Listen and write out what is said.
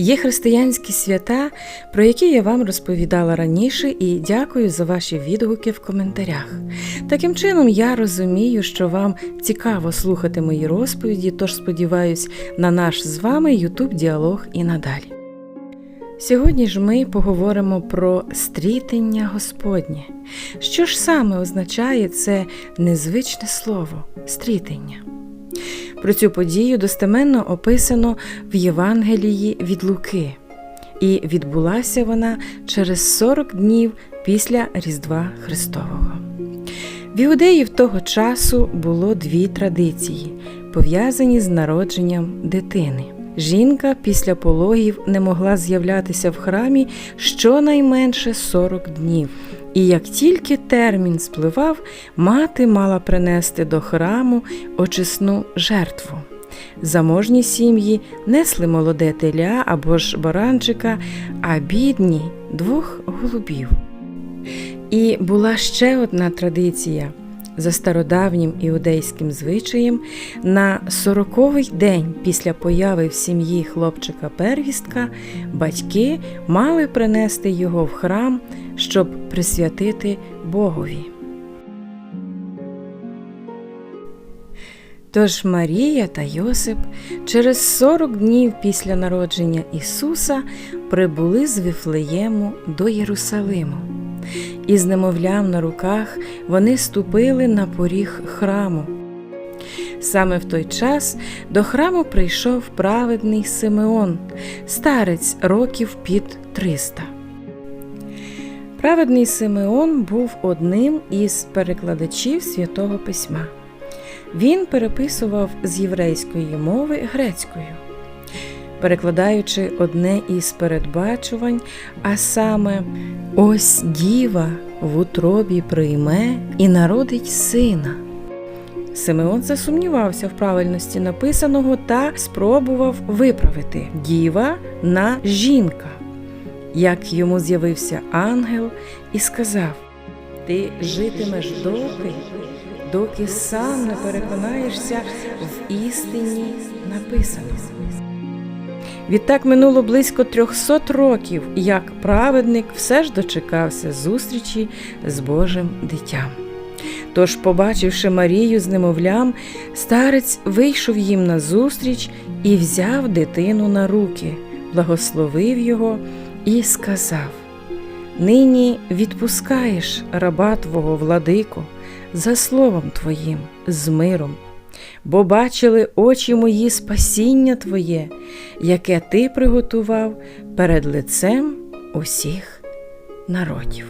Є християнські свята, про які я вам розповідала раніше, і дякую за ваші відгуки в коментарях. Таким чином, я розумію, що вам цікаво слухати мої розповіді, тож сподіваюсь на наш з вами YouTube діалог і надалі. Сьогодні ж ми поговоримо про стрітення Господнє. Що ж саме означає це незвичне слово стрітення? Про цю подію достеменно описано в Євангелії від Луки, і відбулася вона через 40 днів після Різдва Христового. В іудеїв того часу було дві традиції, пов'язані з народженням дитини. Жінка після пологів не могла з'являтися в храмі щонайменше 40 днів. І як тільки термін спливав, мати мала принести до храму очисну жертву. Заможні сім'ї несли молоде теля або ж баранчика, а бідні двох голубів. І була ще одна традиція. За стародавнім іудейським звичаєм, на сороковий день після появи в сім'ї хлопчика первістка батьки мали принести його в храм, щоб присвятити Богові. Тож Марія та Йосип через 40 днів після народження Ісуса прибули з Вифлеєму до Єрусалиму. І з немовлям на руках вони ступили на поріг храму. Саме в той час до храму прийшов праведний Симеон, старець років під 300. Праведний Симеон був одним із перекладачів святого письма. Він переписував з єврейської мови грецькою, перекладаючи одне із передбачувань, а саме ось діва в утробі прийме і народить сина. Симеон засумнівався в правильності написаного та спробував виправити діва на жінка, як йому з'явився ангел і сказав: Ти житимеш доки, доки сам не переконаєшся в істині написано. Відтак минуло близько трьохсот років, як праведник все ж дочекався зустрічі з Божим дитям. Тож, побачивши Марію з немовлям, старець вийшов їм назустріч і взяв дитину на руки, благословив його і сказав: Нині відпускаєш раба Твого владико, за словом Твоїм, з миром, бо бачили очі мої спасіння Твоє, яке Ти приготував перед лицем усіх народів.